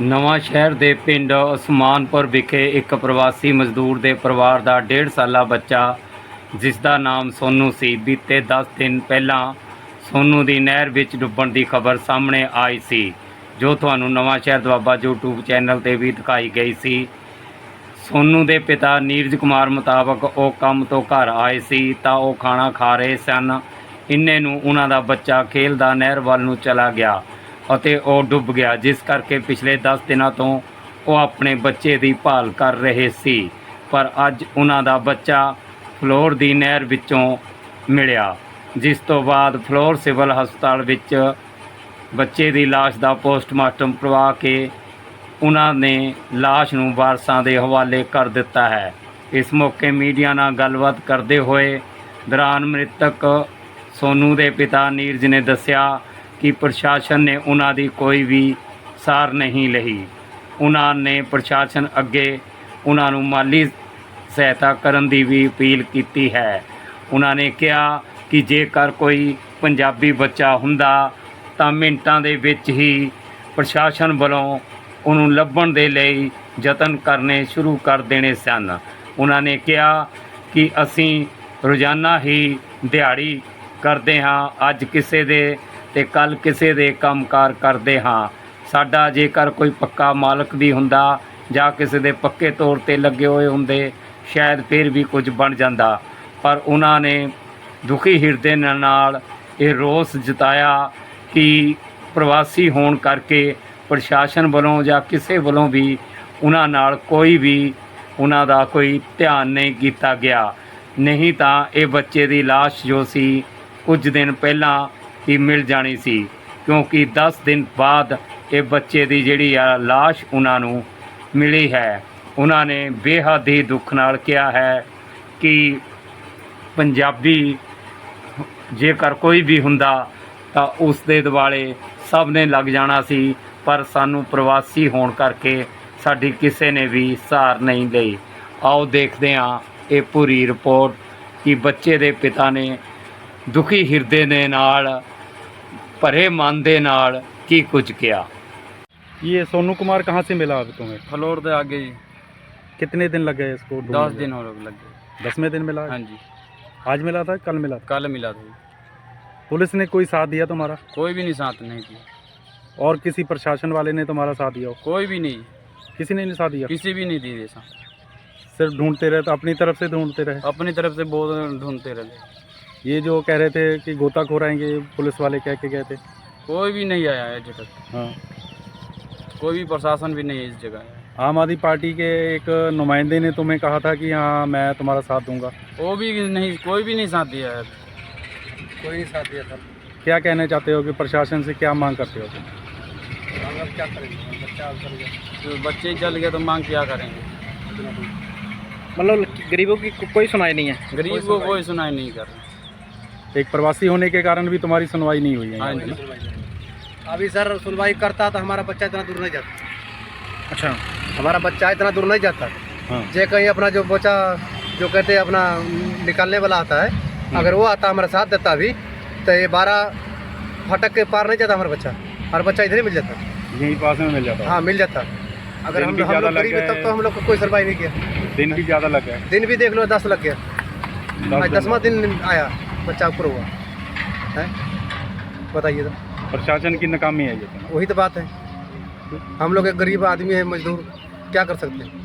ਨਵਾਂ ਸ਼ਹਿਰ ਦੇ ਪਿੰਡ ਉਸਮਾਨਪੁਰ ਵਿਖੇ ਇੱਕ ਪ੍ਰਵਾਸੀ ਮਜ਼ਦੂਰ ਦੇ ਪਰਿਵਾਰ ਦਾ 1.5 ਸਾਲਾ ਬੱਚਾ, ਜਿਸ ਦਾ ਨਾਮ ਸੋਨੂ ਸੀ। ਬੀਤੇ 10 ਦਿਨ ਪਹਿਲਾਂ ਸੋਨੂ ਦੀ ਨਹਿਰ ਵਿੱਚ ਡੁੱਬਣ ਦੀ ਖਬਰ ਸਾਹਮਣੇ ਆਈ ਸੀ, ਜੋ ਤੁਹਾਨੂੰ ਨਵਾਂ ਸ਼ਹਿਰ ਦਵਾਬਾ YouTube ਚੈਨਲ ਤੇ ਵੀ ਦਿਖਾਈ ਗਈ ਸੀ। ਸੋਨੂ ਦੇ ਪਿਤਾ ਨੀਰਜ ਕੁਮਾਰ ਮੁਤਾਬਕ ਉਹ ਕੰਮ ਤੋਂ ਘਰ ਆਏ ਸੀ, ਤਾਂ ਉਹ ਖਾਣਾ ਖਾ ਰਹੇ ਸਨ। ਇੰਨੇ ਨੂੰ ਉਹਨਾਂ ਦਾ ਬੱਚਾ ਖੇਲਦਾ ਨਹਿਰ ਵੱਲ ਨੂੰ ਚਲਾ ਗਿਆ। ਅਤੇ ਉਹ ਡੁੱਬ ਗਿਆ, ਜਿਸ ਕਰਕੇ ਪਿਛਲੇ 10 ਦਿਨਾਂ ਤੋਂ ਉਹ ਆਪਣੇ ਬੱਚੇ ਦੀ ਭਾਲ ਕਰ ਰਹੇ ਸੀ। ਪਰ ਅੱਜ ਉਹਨਾਂ ਦਾ ਬੱਚਾ ਫਲੋਰ ਦੀ ਨਹਿਰ ਵਿੱਚੋਂ ਮਿਲਿਆ, ਜਿਸ ਤੋਂ ਬਾਅਦ ਫਲੋਰ ਸਿਵਲ ਹਸਪਤਾਲ ਵਿੱਚ ਬੱਚੇ ਦੀ ਲਾਸ਼ ਦਾ ਪੋਸਟਮਾਰਟਮ ਕਰਵਾ ਕੇ ਉਹਨਾਂ ਨੇ ਲਾਸ਼ ਨੂੰ ਵਾਰਸਾਂ ਦੇ ਹਵਾਲੇ ਕਰ ਦਿੱਤਾ ਹੈ। ਇਸ ਮੌਕੇ ਮੀਡੀਆ ਨਾਲ ਗੱਲਬਾਤ ਕਰਦੇ ਹੋਏ ਦੌਰਾਨ ਮ੍ਰਿਤਕ ਸੋਨੂ ਦੇ ਪਿਤਾ ਨੀਰਜ ਨੇ ਦੱਸਿਆ ਕਿ ਪ੍ਰਸ਼ਾਸਨ ਨੇ ਉਹਨਾਂ ਦੀ ਕੋਈ ਵੀ ਸਾਰ ਨਹੀਂ ਲਈ। ਉਹਨਾਂ ਨੇ ਪ੍ਰਸ਼ਾਸਨ ਅੱਗੇ ਉਹਨਾਂ ਨੂੰ ਮਾਲੀ ਸਹਾਇਤਾ ਕਰਨ ਦੀ ਵੀ ਅਪੀਲ ਕੀਤੀ ਹੈ। ਉਹਨਾਂ ਨੇ ਕਿਹਾ ਕਿ ਜੇਕਰ ਕੋਈ ਪੰਜਾਬੀ ਬੱਚਾ ਹੁੰਦਾ, ਤਾਂ ਮਿੰਟਾਂ ਦੇ ਵਿੱਚ ਹੀ ਪ੍ਰਸ਼ਾਸਨ ਵੱਲੋਂ ਉਹਨੂੰ ਲੱਭਣ ਦੇ ਲਈ ਯਤਨ ਕਰਨੇ ਸ਼ੁਰੂ ਕਰ ਦੇਣੇ ਸਨ। ਉਹਨਾਂ ਨੇ ਕਿਹਾ ਕਿ ਅਸੀਂ ਰੋਜ਼ਾਨਾ ਹੀ ਦਿਹਾੜੀ ਕਰਦੇ ਹਾਂ। ਅੱਜ ਕਿਸੇ ਦੇ ਤੇ ਕੱਲ ਕਿਸੇ ਦੇ ਕੰਮਕਾਰ ਕਰਦੇ ਹਾਂ। ਸਾਡਾ ਜੇਕਰ ਕੋਈ ਪੱਕਾ ਮਾਲਕ ਵੀ ਹੁੰਦਾ ਜਾਂ ਕਿਸੇ ਦੇ ਪੱਕੇ ਤੌਰ ਤੇ ਲੱਗੇ ਹੋਏ ਹੁੰਦੇ, ਸ਼ਾਇਦ ਫਿਰ ਵੀ ਕੁਝ ਬਣ ਜਾਂਦਾ। ਪਰ ਉਹਨਾਂ ਨੇ ਦੁਖੀ ਹਿਰਦੇ ਨਾਲ ਇਹ ਰੋਸ ਜਤਾਇਆ ਕਿ ਪ੍ਰਵਾਸੀ ਹੋਣ ਕਰਕੇ ਪ੍ਰਸ਼ਾਸਨ ਵੱਲੋਂ ਜਾਂ ਕਿਸੇ ਵੱਲੋਂ ਵੀ ਉਹਨਾਂ ਨਾਲ ਕੋਈ ਵੀ ਉਹਨਾਂ ਦਾ ਕੋਈ ਧਿਆਨ ਨਹੀਂ ਕੀਤਾ ਗਿਆ। ਨਹੀਂ ਤਾਂ ਇਹ ਬੱਚੇ ਦੀ ਲਾਸ਼ ਜੋ ਸੀ, ਕੁਝ ਦਿਨ ਪਹਿਲਾਂ ਹੀ ਮਿਲ ਜਾਣੀ ਸੀ, ਕਿਉਂਕਿ 10 ਦਿਨ ਬਾਅਦ ਇਹ ਬੱਚੇ ਦੀ ਜਿਹੜੀ ਆ ਲਾਸ਼ ਉਹਨਾਂ ਨੂੰ ਮਿਲੀ ਹੈ। ਉਹਨਾਂ ਨੇ ਬੇਹੱਦ ਹੀ ਦੁੱਖ ਨਾਲ ਕਿਹਾ ਹੈ ਕਿ ਪੰਜਾਬੀ ਜੇਕਰ ਕੋਈ ਵੀ ਹੁੰਦਾ ਤਾਂ ਉਸ ਦੇ ਦਿਵਾਲੇ ਸਭ ਨੇ ਲੱਗ ਜਾਣਾ ਸੀ, ਪਰ ਸਾਨੂੰ ਪ੍ਰਵਾਸੀ ਹੋਣ ਕਰਕੇ ਸਾਡੀ ਕਿਸੇ ਨੇ ਵੀ ਸਹਾਰ ਨਹੀਂ ਲਈ। ਆਓ ਦੇਖਦੇ ਹਾਂ ਇਹ ਪੂਰੀ ਰਿਪੋਰਟ ਕਿ ਬੱਚੇ ਦੇ ਪਿਤਾ ਨੇ ਦੁਖੀ ਹਿਰਦੇ ਦੇ ਨਾਲ ਭਰੇ ਮਨ ਦੇ ਨਾਲ ਕੀ ਕੁਝ ਕਿਹਾ ये सोनू कुमार कहाँ से मिला अब तुम्हें फ्लोर दे आगे जी कितने दिन लग गए इसको ढूंढने दस में? दिन हो लग गए दसवें दिन मिला हाँ जी आज मिला था कल मिला था कल मिला था पुलिस ने कोई साथ दिया तुम्हारा कोई भी नहीं साथ नहीं किया और किसी प्रशासन वाले ने तुम्हारा साथ दिया हो कोई भी नहीं किसी ने नहीं साथ दिया किसी भी नहीं दी साथ सिर्फ ढूंढते रहे तो अपनी तरफ से ढूंढते रहे अपनी तरफ से बहुत ढूंढते रहे ये जो कह रहे थे कि गोताखोर आएँगे पुलिस वाले कह के गए थे। कोई भी नहीं आया है अजय तक। हाँ। कोई भी प्रशासन भी नहीं है इस जगह। आम आदमी पार्टी के एक नुमाइंदे ने तुम्हें कहा था कि हाँ मैं तुम्हारा साथ दूँगा। वो भी नहीं कोई भी नहीं साथ दिया है। कोई नहीं साथ दिया सर क्या कहना चाहते हो कि प्रशासन से क्या मांग करते हो? तुम क्या करेंगे? बच्चा चल गया। तो बच्चे चल गए तो मांग क्या करेंगे? मतलब गरीबों की कोई सुनाई नहीं है। गरीब को कोई सुनाई नहीं कर रहा। एक प्रवासी होने के कारण भी तुम्हारी सुनवाई नहीं हुई है हाँ जी अभी सर सुनवाई करता तो हमारा बच्चा इतना दूर नहीं जाता। अच्छा। हमारा बच्चा इतना दूर नहीं जाता। हाँ। जे कहीं अपना जो बच्चा जो कहते हैं अपना निकालने वाला आता है अगर वो आता हमारा साथ देता अभी तो ये बारह फटक के पार नहीं जाता हमारा बच्चा। हमारा बच्चा इधर ही मिल जाता। यहीं पास में मिल जाता। हाँ मिल जाता। अगर हम लोग गरीब। तब तो हम लोग को कोई सुनवाई नहीं किया। दिन भी ज़्यादा लग गया। दिन भी देख लो दस लग गया। दसवां दिन आया। बच्चा ऊपर हुआ है? बताइए तो। प्रशासन की नाकामी है ये। तो। वही तो बात है। हम लोग एक गरीब आदमी है मजदूर। क्या कर सकते हैं?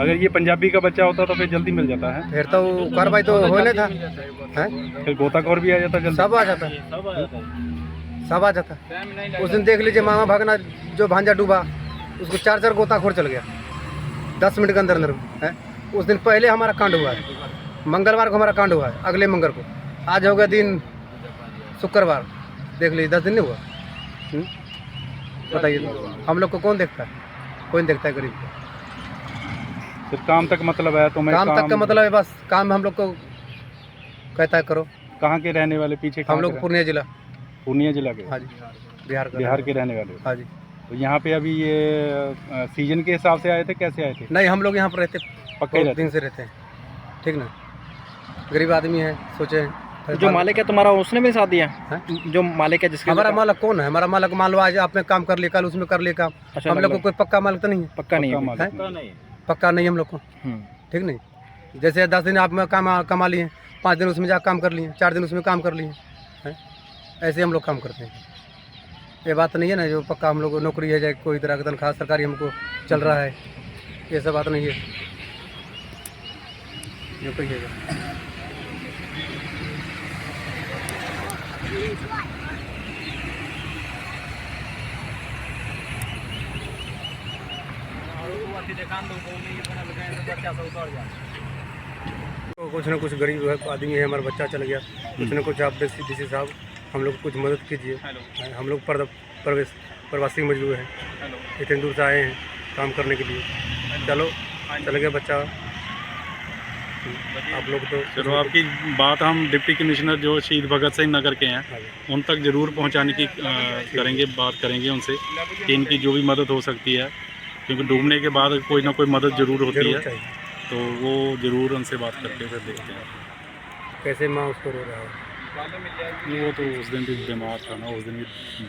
अगर ये पंजाबी का बच्चा होता तो फिर जल्दी मिल जाता है? फिर तो कार्रवाई तो होने था। हैं? फिर गोताखोर भी आ जाता जल्दी। सब आ जाता। सब आ जाता। उस दिन देख लीजिए मामा भागना जो भांजा डूबा उसको चार चार गोताखोर चल गया। दस मिनट के अंदर अंदर है? उस दिन पहले हमारा कांड हुआ है। मंगलवार को हमारा कांड हुआ है अगले मंगल को। आज हो गया दिन शुक्रवार। देख लीजिए दस दिन नहीं हुआ। हम्म? बताइए। तो। हम लोग को कौन देखता है? कोई नहीं देखता है गरीब को? फिर काम तक मतलब है तुम्हें काम काम तक का मतलब है बस काम हम लोग को कहता है करो। कहाँ के रहने वाले? पीछे हम लोग पूर्णिया जिला। पूर्णिया जिला के? हाँ जी। बिहार का। बिहार के रहने वाले। हाँ जी। तो यहाँ पे अभी ये सीज़न के हिसाब से आए थे कैसे आए थे? नहीं हम लोग यहाँ पर रहते पक्के रहते दिन से रहते हैं। ठीक ना? गरीब आदमी है सोचे जो मालिक है तुम्हारा उसने भी साथ दिया? हैं? जो मालिक है जिसके हमारा मालक कौन है? हमारा मालक मान लो आज आपने काम कर लिया कल उसमें कर लिया काम। अच्छा, हम लोग को कोई पक्का मालिक तो नहीं है। पक्का नहीं है। पक्का नहीं हम लोग को। हम्म। ठीक नहीं? जैसे दस दिन आप में काम कमा लिए पाँच दिन उसमें जा काम कर लिए चार दिन उसमें काम कर लिए हैं? ऐसे हम लोग काम करते हैं। ये बात नहीं है ना जो पक्का हम लोग नौकरी है चाहे कोई तरह का तनख्वाह सरकारी हमको चल रहा है ये सब बात नहीं है। जो कहिएगा तो कुछ ना कुछ गरीब है आदमी है हमारा बच्चा चल गया। कुछ ना कुछ आप डीसी साहब हम लोग कुछ मदद कीजिए। हम लोग प्रवेश प्रवासी मजदूर हैं। इतने दूर से आए हैं काम करने के लिए। चलो चल गया बच्चा। आप लोग तो चलो आपकी बात हम डिप्टी कमिश्नर जो शहीद भगत सिंह नगर के हैं उन तक ज़रूर पहुँचाने की अ, करेंगे बात करेंगे उनसे कि इनकी जो भी मदद हो सकती है। क्योंकि डूबने के बाद कोई ना कोई मदद ज़रूर होती है। तो वो ज़रूर उनसे बात करके फिर देखते हैं। कैसे माँ उसको रो रहा है? वो तो उस दिन भी बीमार था ना उस दिन भी